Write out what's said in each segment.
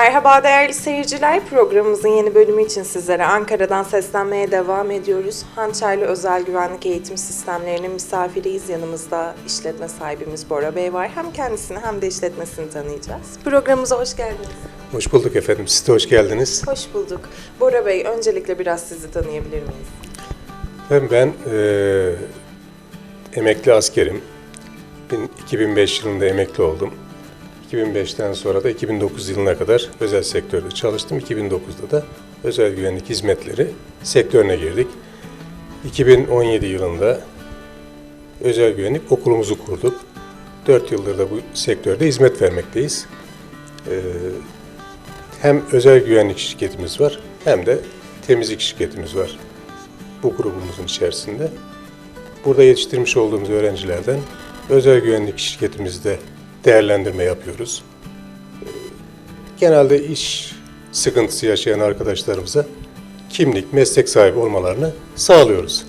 Merhaba değerli seyirciler. Programımızın yeni bölümü için sizlere Ankara'dan seslenmeye devam ediyoruz. Hançerli Özel Güvenlik Eğitim Sistemlerinin misafiriyiz. Yanımızda işletme sahibimiz Bora Bey var. Hem kendisini hem de işletmesini tanıyacağız. Programımıza hoş geldiniz. Hoş bulduk efendim. Siz de hoş geldiniz. Hoş bulduk. Bora Bey, öncelikle biraz sizi tanıyabilir miyiz? Ben, ben eee, emekli askerim. Bin- 2005 yılında emekli oldum. 2005'ten sonra da 2009 yılına kadar özel sektörde çalıştım. 2009'da da özel güvenlik hizmetleri sektörüne girdik. 2017 yılında özel güvenlik okulumuzu kurduk. 4 yıldır da bu sektörde hizmet vermekteyiz. Eee, hem özel güvenlik şirketimiz var hem de temizlik şirketimiz var bu grubumuzun içerisinde. Burada yetiştirmiş olduğumuz öğrencilerden özel güvenlik şirketimizde değerlendirme yapıyoruz. Genelde iş sıkıntısı yaşayan arkadaşlarımıza kimlik, meslek sahibi olmalarını sağlıyoruz.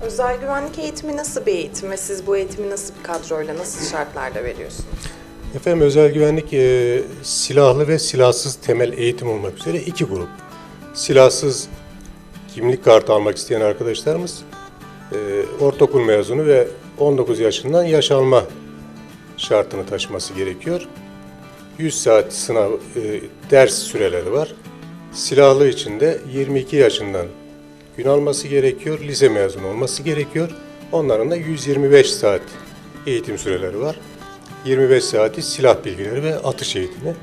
Özel güvenlik eğitimi nasıl bir eğitim ve siz bu eğitimi nasıl bir kadroyla, nasıl şartlarda veriyorsunuz? Efendim özel güvenlik e, silahlı ve silahsız temel eğitim olmak üzere iki grup. Silahsız kimlik kartı almak isteyen arkadaşlarımız e, ortaokul mezunu ve 19 yaşından yaş alma şartını taşıması gerekiyor. 100 saat sınav e, ders süreleri var. Silahlı için de 22 yaşından gün alması gerekiyor, lise mezunu olması gerekiyor. Onların da 125 saat eğitim süreleri var. 25 saati silah bilgileri ve atış eğitimi.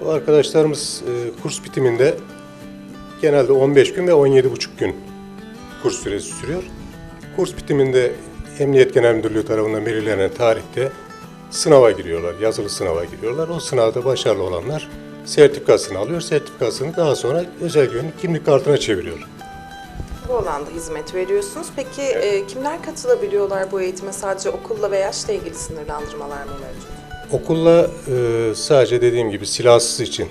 Bu arkadaşlarımız e, kurs bitiminde genelde 15 gün ve 17,5 gün kurs süresi sürüyor. Kurs bitiminde Emniyet Genel Müdürlüğü tarafından belirlenen tarihte sınava giriyorlar, yazılı sınava giriyorlar. O sınavda başarılı olanlar sertifikasını alıyor. Sertifikasını daha sonra özel güvenlik kimlik kartına çeviriyor. Bu alanda hizmet veriyorsunuz. Peki e, kimler katılabiliyorlar bu eğitime? Sadece okulla ve yaşla ilgili sınırlandırmalar mı mevcut? Okulla e, sadece dediğim gibi silahsız için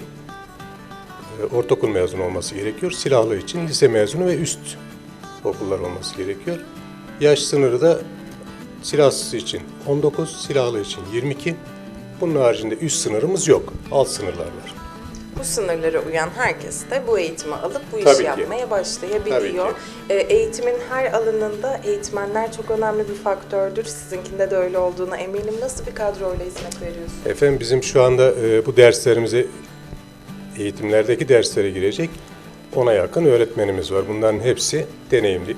e, ortaokul mezunu olması gerekiyor. Silahlı için lise mezunu ve üst okullar olması gerekiyor. Yaş sınırı da silahsız için 19, silahlı için 22. Bunun haricinde üst sınırımız yok. Alt sınırlar var. Bu sınırlara uyan herkes de bu eğitimi alıp bu Tabii işi ki. yapmaya başlayabiliyor. E, eğitimin her alanında eğitmenler çok önemli bir faktördür. Sizinkinde de öyle olduğuna eminim. Nasıl bir kadroyla hizmet veriyorsunuz? Efendim bizim şu anda e, bu derslerimize, eğitimlerdeki derslere girecek ona yakın öğretmenimiz var. Bunların hepsi deneyimli.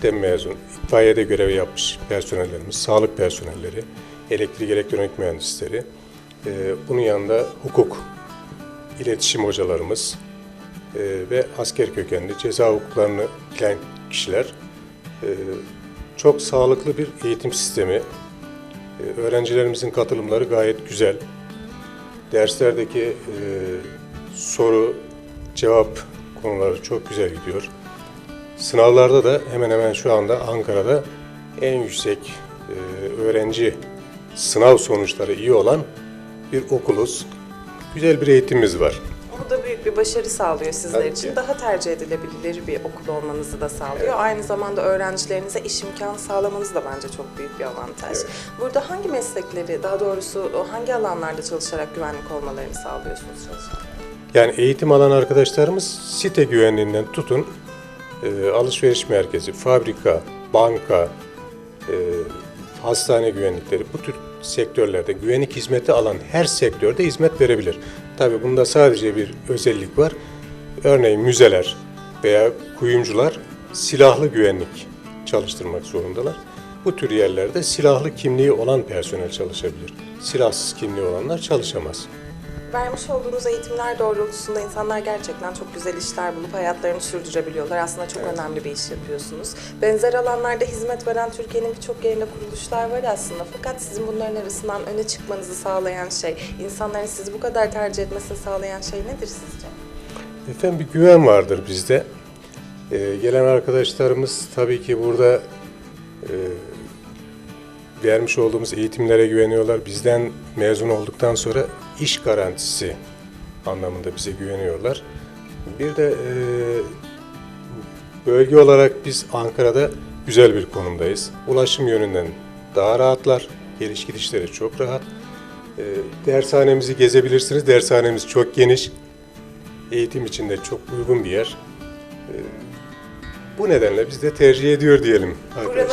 İtfaiyeden mezun, itfaiyede görev yapmış personellerimiz, sağlık personelleri, elektrik elektronik mühendisleri. E, bunun yanında hukuk, iletişim hocalarımız e, ve asker kökenli ceza hukuklarını bilen kişiler. E, çok sağlıklı bir eğitim sistemi, ee, Öğrencilerimizin katılımları gayet güzel. Derslerdeki e, soru, cevap konuları çok güzel gidiyor. Sınavlarda da hemen hemen şu anda Ankara'da en yüksek e, öğrenci sınav sonuçları iyi olan bir okuluz. Güzel bir eğitimimiz var. Bu da büyük bir başarı sağlıyor sizler Tabii için. ki. Daha tercih edilebilir bir okul olmanızı da sağlıyor. Aynı zamanda öğrencilerinize iş imkanı sağlamanız da bence çok büyük bir avantaj. Evet. Burada hangi meslekleri, daha doğrusu hangi alanlarda çalışarak güvenlik olmalarını sağlıyorsunuz çalışanlara? Yani eğitim alan arkadaşlarımız site güvenliğinden tutun, e, alışveriş merkezi, fabrika, banka, e, hastane güvenlikleri bu tür sektörlerde güvenlik hizmeti alan her sektörde hizmet verebilir. Tabii bunda sadece bir özellik var. Örneğin müzeler veya kuyumcular silahlı güvenlik çalıştırmak zorundalar. Bu tür yerlerde silahlı kimliği olan personel çalışabilir. Silahsız kimliği olanlar çalışamaz. Vermiş olduğunuz eğitimler doğrultusunda insanlar gerçekten çok güzel işler bulup hayatlarını sürdürebiliyorlar. Aslında çok önemli bir iş yapıyorsunuz. Benzer alanlarda hizmet veren Türkiye'nin birçok yerinde kuruluşlar var aslında. Fakat sizin bunların arasından öne çıkmanızı sağlayan şey, insanların sizi bu kadar tercih etmesini sağlayan şey nedir sizce? Efendim bir güven vardır bizde. Ee, gelen arkadaşlarımız tabii ki burada e, vermiş olduğumuz eğitimlere güveniyorlar. Bizden mezun olduktan sonra iş garantisi anlamında bize güveniyorlar. Bir de e, bölge olarak biz Ankara'da güzel bir konumdayız. Ulaşım yönünden daha rahatlar. Geliş gidişleri çok rahat. E, dershanemizi gezebilirsiniz. Dershanemiz çok geniş. Eğitim için de çok uygun bir yer. E, bu nedenle biz de tercih ediyor diyelim.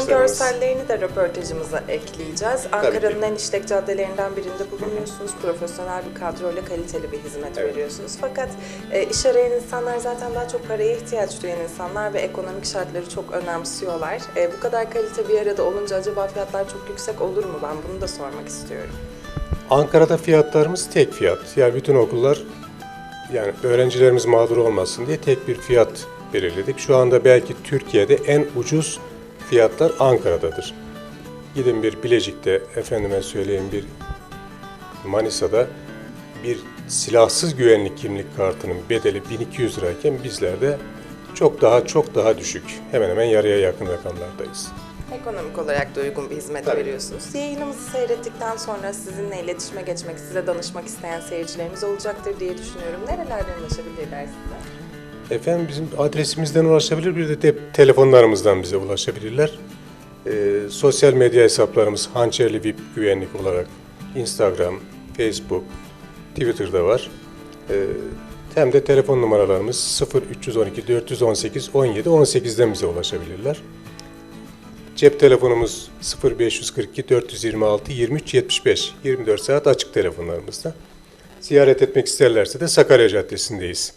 Görsellerini de röportajımıza ekleyeceğiz. Ankara'nın en işlek caddelerinden birinde bulunuyorsunuz. Profesyonel bir kadroyla kaliteli bir hizmet Evet. veriyorsunuz. Fakat e, iş arayan insanlar zaten daha çok paraya ihtiyaç duyan insanlar ve ekonomik şartları çok önemsiyorlar. E, bu kadar kalite bir arada olunca acaba fiyatlar çok yüksek olur mu? Ben bunu da sormak istiyorum. Ankara'da fiyatlarımız tek fiyat. Yani bütün okullar yani öğrencilerimiz mağdur olmasın diye tek bir fiyat belirledik. Şu anda belki Türkiye'de en ucuz fiyatlar Ankara'dadır. Gidin bir Bilecik'te efendime söyleyeyim bir Manisa'da bir silahsız güvenlik kimlik kartının bedeli 1200 lirayken bizlerde çok daha çok daha düşük. Hemen hemen yarıya yakın rakamlardayız. Ekonomik olarak da uygun bir hizmet Tabii. veriyorsunuz. Yayınımızı seyrettikten sonra sizinle iletişime geçmek, size danışmak isteyen seyircilerimiz olacaktır diye düşünüyorum. Nerelerden ulaşabilirler size? Efendim bizim adresimizden ulaşabilir, bir de, te- telefonlarımızdan bize ulaşabilirler. Ee, sosyal medya hesaplarımız Hançerli VIP güvenlik olarak Instagram, Facebook, Twitter'da var. Ee, hem de telefon numaralarımız 0312 418 17 18'den bize ulaşabilirler. Cep telefonumuz 0542 426 23 75 24 saat açık telefonlarımızda. Ziyaret etmek isterlerse de Sakarya Caddesi'ndeyiz.